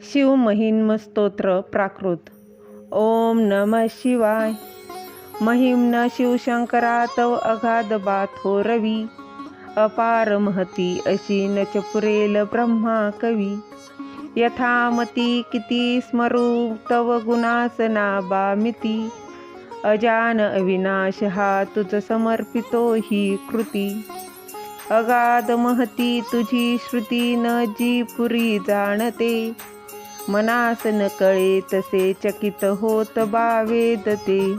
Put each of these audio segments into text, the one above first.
शिवमहिम स्तोत्र प्राकृत. ओम नम शिवाय. महिम्न शिवशंकरा तव अगाध बाथो हो रवी. अपार महती अशी न पुरेल ब्रह्मा कवी. यथामती किती स्मरू तव गुणासना बामिती. अजान अविनाश हा तुझ समर्पितो ही कृती. अगाध महती तुझी श्रुती न जी पुरी जाणते. मनास न कळे तसे चकित होत बावेदते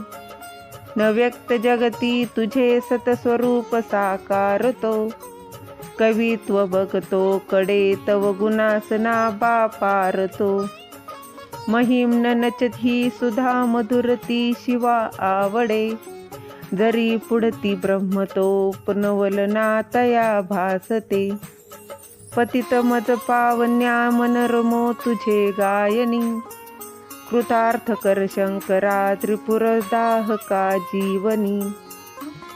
न व्यक्त जगती तुझे सतस्वरूप साकारतो. कवित्व बघतो कडे तव गुणासना बापारतो न नचत ही सुधा मधुरती शिवा आवडे. जरी पुढती ब्रह्मतो पुनवलना तया भासते. पतित मज पावन्या मनरमो तुझे गायनी। कृतार्थ कर शंकरा त्रिपुरदाहका जीवनी।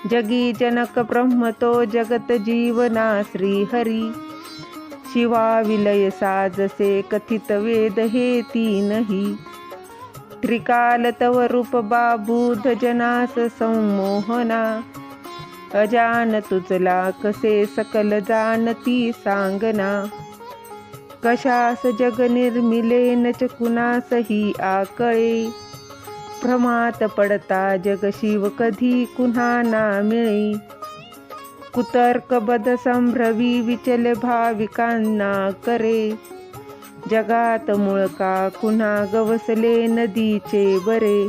जगी जनक ब्रह्मतो जगत जीवना श्रीहरी। शिवा विलय साजसे कथित वेद हे तीनही। त्रिकाल तव रूप बाबूध जनास संमोहना। अजान तुझला कसे सकल जानती सांगना? कशास जग निर्मिले न कुणासही आकळे? भ्रमात पडता जग शिव कधी कुन्हा ना मिळे? कुतर्क बद संभ्रवी विचल भाविकांना करे? जगात मुळका कुन्हा गवसले नदीचे बरे?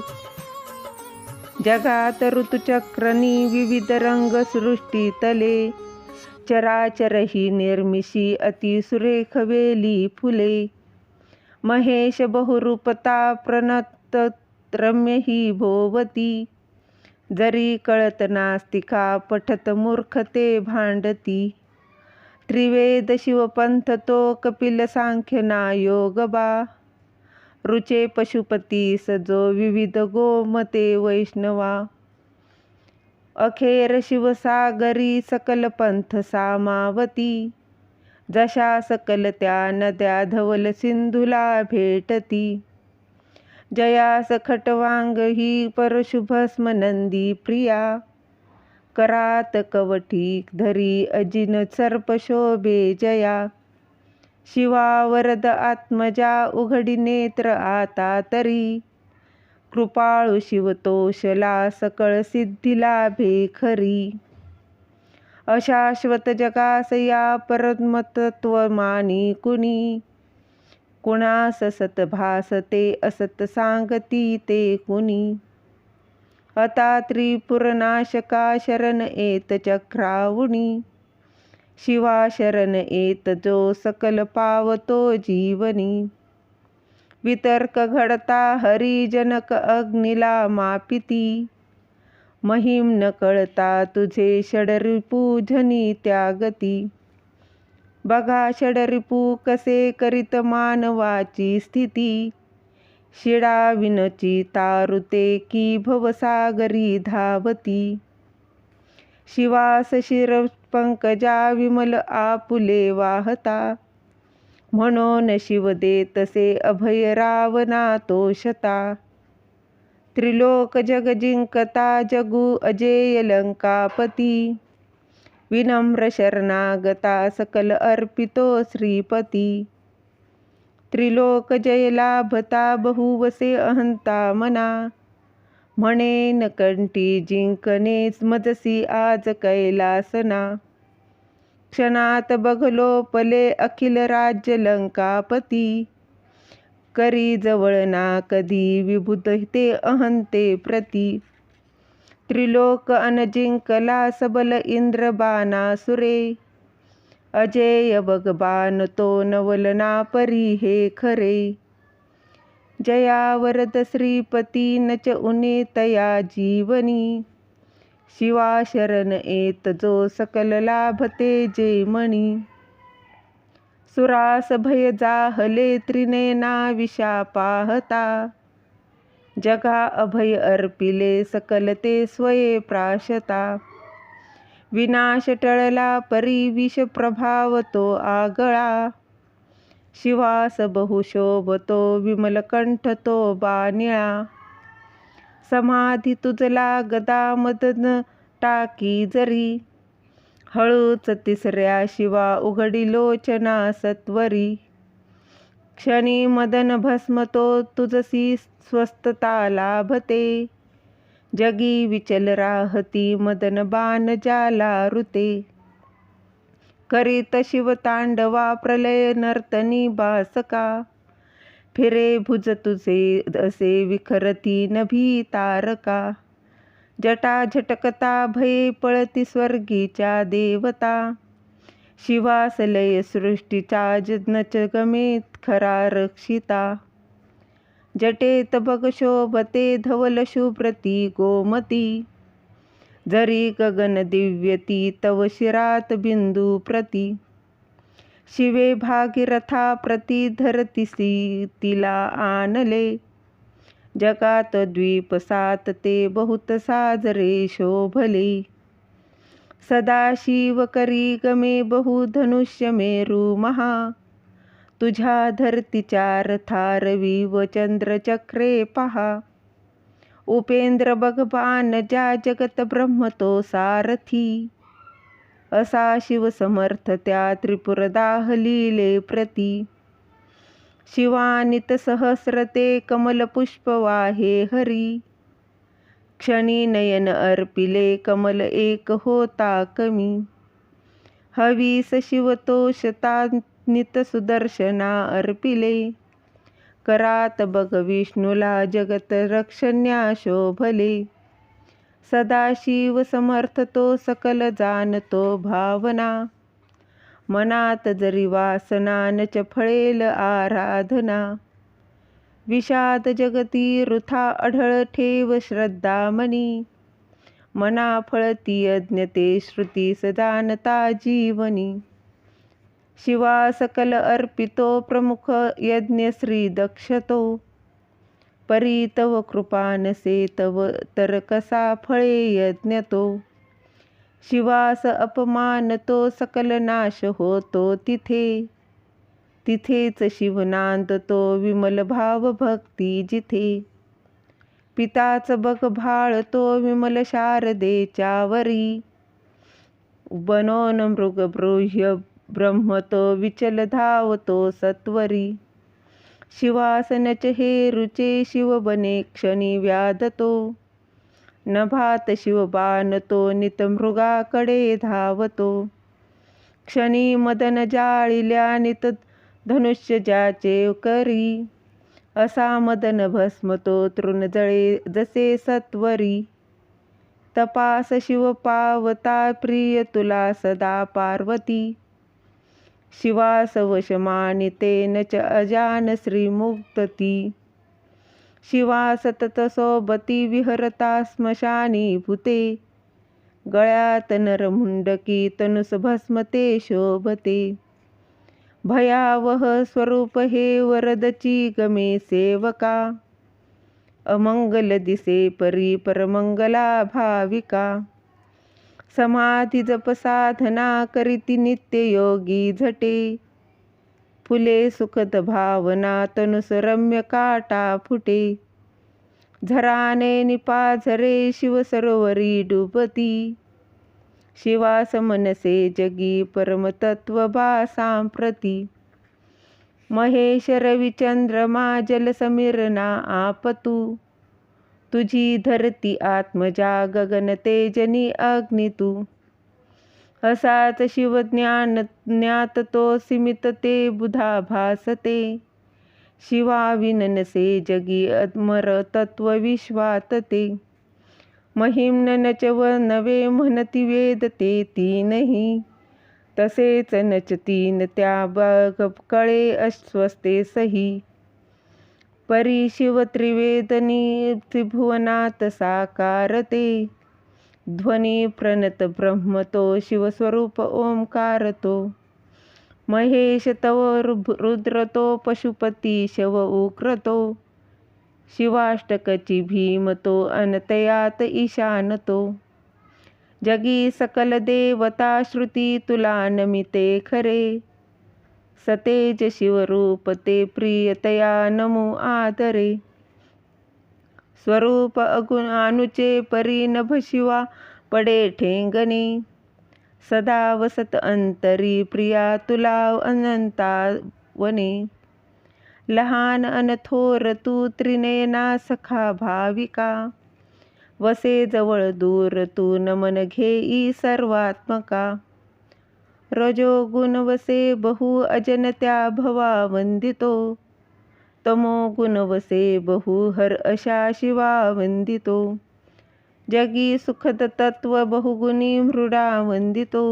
जगात ऋतुचक्रनी विविध रंग सृष्टी तले चराचरही निर्मिशी अति सुरेख वेली फुले। महेश बहुरूपता प्रणत रम्य ही भोवती। जरी कळत नास्तिका पठत मूर्खते भांडती। त्रिवेद शिवपंथ तो कपिल सांख्य ना योगबा रुचे पशुपती सजो विविध गोमते वैष्णवा. अखेर शिवसागरी सकल पंथ सामावती. जशा सकल त्या नद्या धवल सिंधुला भेटती. जया सखटवांग ही परशुभस्म नंदी प्रिया. करात कवटी धरी अजिन सर्प शोभे जया. शिवा वरद आत्मजा उघडी नेत्र आता तरी. कृपाळू शिवतोषला सकळ सिद्धीला भेखरी. अशाश्वत जगास या परमतत्व मानी कुणी? कुणास सत भासते असत सांगती ते कुणी? अता त्रिपुरनाशका शरण येत चक्रावुणी. शिवा शरण येत जो सकल पावतो जीवनी. वितर्क घडता हरिजनक अग्निला मापिती. महिम न कळता तुझे षडरिपूजनी त्यागती. बघा षडरिपू कसे करीत मानवाची स्थिती. शिडा विनची तारुते की भवसागरी धावती. शिवास शिर पंकजा विमल आपुले वाहता. म्हणून शिव दे तसे अभय रावणा तोषता त्रिलोक जग जिंकता जगू अजेय लंकापती. विनम्र शरणागता सकल अर्पितो श्रीपती. त्रिलोक जय लाभता बहुवसे अहंता मना. म्हणे नकंटी जिंकणेच मजसी आज कैलासना. क्षणात बघलो पले अखिल राज्य लंकापती. करी जवळना कधी विभूत ते अहंते प्रती. त्रिलोक अनजिंकला सबल इंद्रबाना सुरे. अजेय बगबान तो नवलना परी हे खरे. जया वरद श्रीपती नच उने तया जीवनी। शिवा शरण येत जो सकल लाभते जे मणी सुरास भय जाहले त्रिनेना विषा पाहता। जगा अभय अर्पिले सकल ते स्वये प्राशता। विनाश टळला परी विष प्रभाव तो आगळा। शिवास बहुशोभतो विमलकंठ तो बानिळा. समाधी तुझला गदा मदन टाकी जरी. हळूच तिसऱ्या शिवा उघडी लोचना सत्वरी. क्षणी मदन भस्मतो तुझसी स्वस्तता लाभते. जगी विचल राहती मदन बाण जाला ऋते. करीत शिवतांडवा प्रलय नर्तनी बासका. फिरे भुज तुझे असे विखरती नभी तारका. जटा झटकता भये पळती स्वर्गीच्या देवता. शिवासलय सृष्टीचा जज्ञच गमेत खरा रक्षिता. जटेत बग शोभते धवल शुभ्रती गोमती. जरी गगन दिव्यती तव शिरात बिंदू प्रती. शिवे भागीरथा प्रती धरतीसी तिला आणले. जगात द्वीप सात ते बहुत साजरे शोभले. सदाशिव करी गमे बहुधनुष्य मेरू महा. तुझ्या धरतीच्या रथारवी व चंद्रचक्रे पहा. उपेंद्र भगवान ज्या जगत ब्रह्म तो सारथी. असा शिवसमर्थ त्या त्रिपुरदाह लिले प्रती. शिवानित सहस्रते कमलपुष्प वाहे हरी. क्षणी नयन अर्पिले कमल एक होता कमी. हवीस शिवतोषता नित सुदर्शना अर्पिले. करात बघ विष्णूला जगत रक्षण्या शोभले. सदाशिव समर्थ तो सकल जाणतो भावना. मनात जरी वासनानच फळेल आराधना. विषाद जगती वृथा अढळ ठेव श्रद्धामणी. मना फळती यज्ञते श्रुती सदानता जीवनी. शिवा सकल अर्पितो प्रमुख यज्ञ श्री दक्षतो. परी तव कृपानसे तव तर कसा फळे यज्ञ तो शिवास अपमान तो सकल नाश होतो तिथे. तिथेच शिवनांद तो विमल भाव भक्ती जिथे. पिताच बघ भाळ तो विमल शारदेच्या वरी बनोन मृग ब्रूह्य ब्रह्म तो विचल धावतो सत्वरी. शिवासनच हे रुचे शिव बने क्षणी व्याधतो. नभात शिवबान तो नितमृगाकडे धावतो. क्षणी मदन जाळिल्या नित धनुष्य ज्याचे करी. असा मदन भस्मतो तृणजळे जसे सत्वरी. तपास शिव पावता प्रिय तुला सदा पार्वती. शिवासवशमानितेन च अजान श्रीमुक्तती शिवा सतत विहरता स्मशानी भूते गळ्यात नरमुंडकी तनुस भस्मते शोभते। भयावह स्वरूप हे वरदची गमे सेवका अमंगल दिसे परी परमंगला भाविका। समाधी जप साधना करीती नित्य योगी झटे. फुले सुखद भावना तनुस रम्य काटा फुटे. झराने निपाझरे शिव सरोवरी डुबती. शिवास मनसे जगी परमतत्व बा सांप्रती. महेश रविचंद्रमा जलसमीरना आपतू. तुझी धरती आत्मजा गगन तेजनी अग्नि तू. असाच शिवज्ञान ज्ञात तो सीमित ते बुधा भासते. शिवा विननसे जगी अमर तत्व विश्वात ते. महिम्न नचव नवे म्हणती वेद ते तीनही. तसेच नचतीन त्या बघ कळे अस्वस्थे सही. परी शिव त्रिवेदनी त्रिभुवनात साकारते ध्वनी प्रणत ब्रह्मतो शिवस्वरूप ओंकारतो महेश तव रुद्रतो पशुपती शव उक्रतो शिवाष्टकची भीमतो अनतयात ईशानतो जगी सकल देवता श्रुती तुला नमिते खरे. सतेज शिवरूप ते प्रियतया नमो आदरे। स्वरूप अगुण अनुचे परी नभ शिवा पडे ठेंगणे। सदा वसत अंतरी प्रिया तुला अनंता वने लहान अनथोर तू त्रिनेना सखा भाविका। वसे जवळ दूर तू नमन घेई सर्वात्मका। रजो बहु अजनत्या भवा वंदितो तमो बहु हर अशा शिवा वंदितो जगी सुखद तत्व बहुगुणी मृडा वंदितो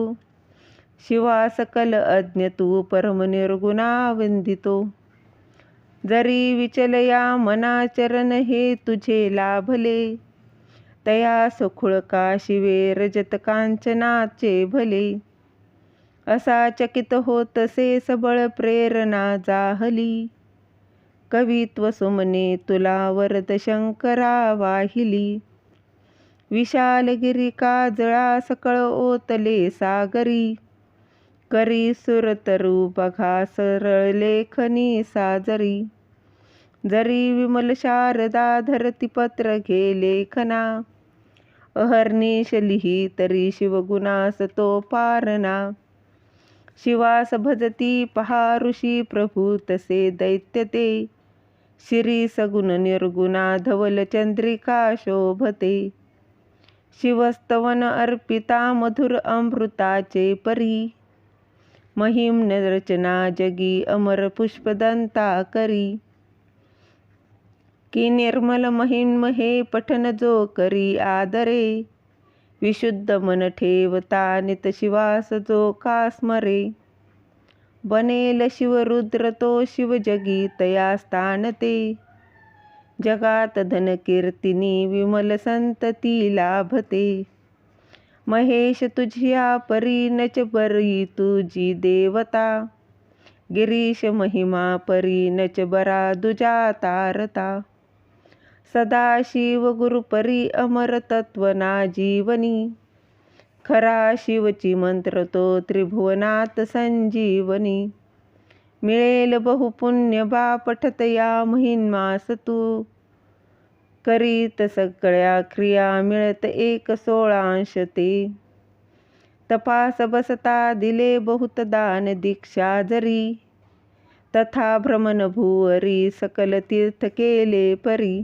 शिवा सकल अज्ञ तू परम निर्गुणा वंदितो जरी विचलया मनाचरण हे तुझे लाभले। तया सुखुळका शिवे रजत कांचनाचे भले। असा चकित होतसे सबळ प्रेरणा जाहली. कवित्व सुमने तुला वरद शंकरा वाहिली. विशालगिरी काजळा सकळ ओतले सागरी. करी सुरतरू बघा सरळ लेखनी साजरी. जरी विमल शारदा धरती पत्र घे लेखना. अहर्निश लिही तरी शिवगुणास तो पारणा शिवास भजती पहा ऋषी प्रभू तसे दैत्य ते. श्री सगुण निर्गुणा धवल चंद्रिका शोभते. शिवस्तवन अर्पिता मधुर अमृताचे परी. महिम रचना जगी अमर पुष्पदंता करी. की निर्मल महिम हे पठन जो करी आदरे. विशुद्ध मन ठेवता नित शिवास जो कास्मरे बनेल शिवरुद्र तो शिवजगी तया स्थान स्थानते जगात धनकीर्तिनी विमल संतती लाभते महेश तुझिया परी नच बरी तुझी देवता. गिरीश महिमा परी नच बरा दुजा तारता. सदा शिव गुरुपरी अमरतत्वना जीवनी. खरा शिवची मंत्र तो त्रिभुवनात संजीवनी. मिळेल बहुपुण्य बा पठतया महिन्मास तू. करीत सगळ्या क्रिया मिळत एक सोळांश ते. तपास बसता दिले बहुत दान दीक्षा जरी. तथा भ्रमण भुवरी सकल तीर्थ केले परी.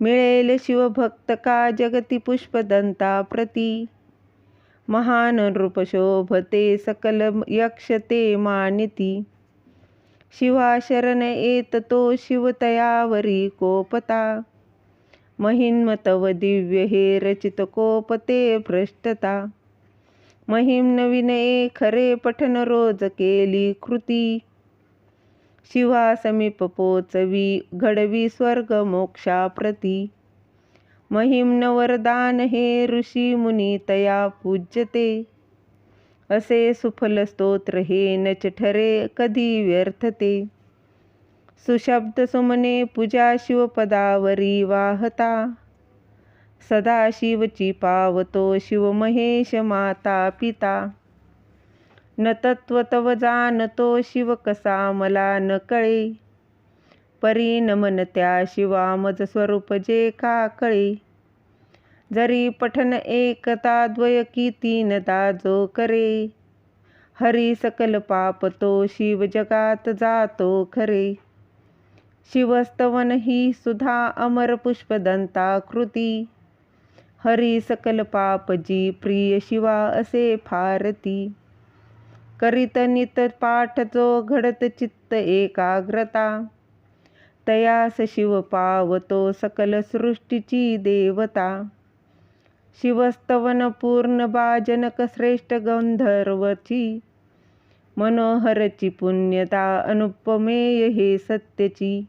मिळेल शिवभक्त का जगती पुष्पदंता प्रती? महान नृप शोभते सकल यक्षते मानिती. शिवा शरण येत तो शिवतयावरी कोपता. महिम तव दिव्य हे रचित कोपते भ्रष्टता. महिम नवीन खरे पठन रोज केली कृती. शिवा समीप पोचवी घडवी स्वर्ग मोक्षाप्रती महिम्न नवरदान हे ऋषी मुनी तया पूज्यते. असे सुफल स्तोत्र हे नच ठरे कधी व्यर्थते. सुशब्द सुमने पूजा शिवपदावरी वाहता. सदा शिवची पावतो शिव महेश माता पिता. न तत्व तव जाणतो शिव कसा मला न कळे. परी नमन त्या शिवा मज स्वरूप जे का कळे. जरी पठन एकता द्वय की तीनता जो करे. हरी सकल पाप तो शिव जगात जातो खरे. शिवस्तवन ही सुधा अमर पुष्पदंता कृती. हरी सकल पाप जी प्रिय शिवा असे फारती. करीत नित पाठ जो घडत चित्त एकाग्रता. तयास शिव पावतो सकल सृष्टीची देवता. शिवस्तवन पूर्ण बाजनक श्रेष्ठ गंधर्वची. मनोहरची पुण्यता अनुपमेय हे सत्यची.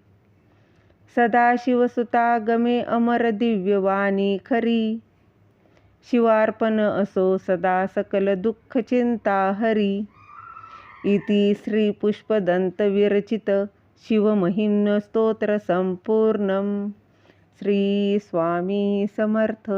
सदा गमे अमर दिव्यवाणी खरी. शिवार्पण असो सदा सकल दुःख चिंता हरी. इति श्रीपुष्पदन्तविरचित शिवमहिम्नस्तोत्रसम्पूर्णं श्रीस्वामी समर्थ।